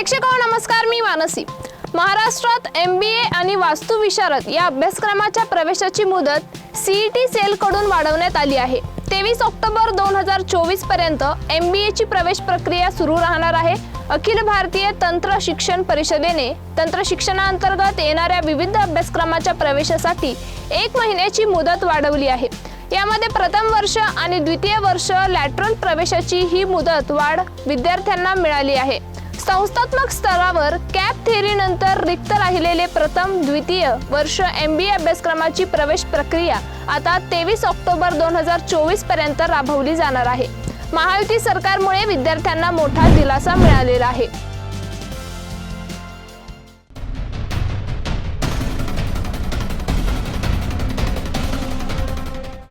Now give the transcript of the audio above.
प्रेक्षक नमस्कार मी मानसी महाराष्ट्रात एम बी ए आणि वास्तुविशारद या अभ्यासक्रमाच्या प्रवेशाची मुदत सीईटी सेलकडून वाढवण्यात आली आहे. तेवीस ऑक्टोबर दोन हजार चोवीसपर्यंत एम बी एची प्रवेश प्रक्रिया सुरू राहणार आहे. अखिल भारतीय तंत्र शिक्षण परिषदेने तंत्र शिक्षणाअंतर्गत येणाऱ्या विविध अभ्यासक्रमाच्या प्रवेशासाठी एक महिन्याची मुदत वाढवली आहे. यामध्ये प्रथम वर्ष आणि द्वितीय वर्ष लॅटरल प्रवेशाची ही मुदत वाढ विद्यार्थ्यांना मिळाली आहे. संस्थात्मक स्तरावर कॅप थेअरीनंतर रिक्त राहिलेले प्रथम द्वितीय वर्ष एम बी ए अभ्यासक्रमाची प्रवेश प्रक्रिया आता तेवीस ऑक्टोबर दोन हजार चोवीसपर्यंत राबवली जाणार आहे. महायुती सरकारमुळे विद्यार्थ्यांना मोठा दिलासा मिळालेला आहे.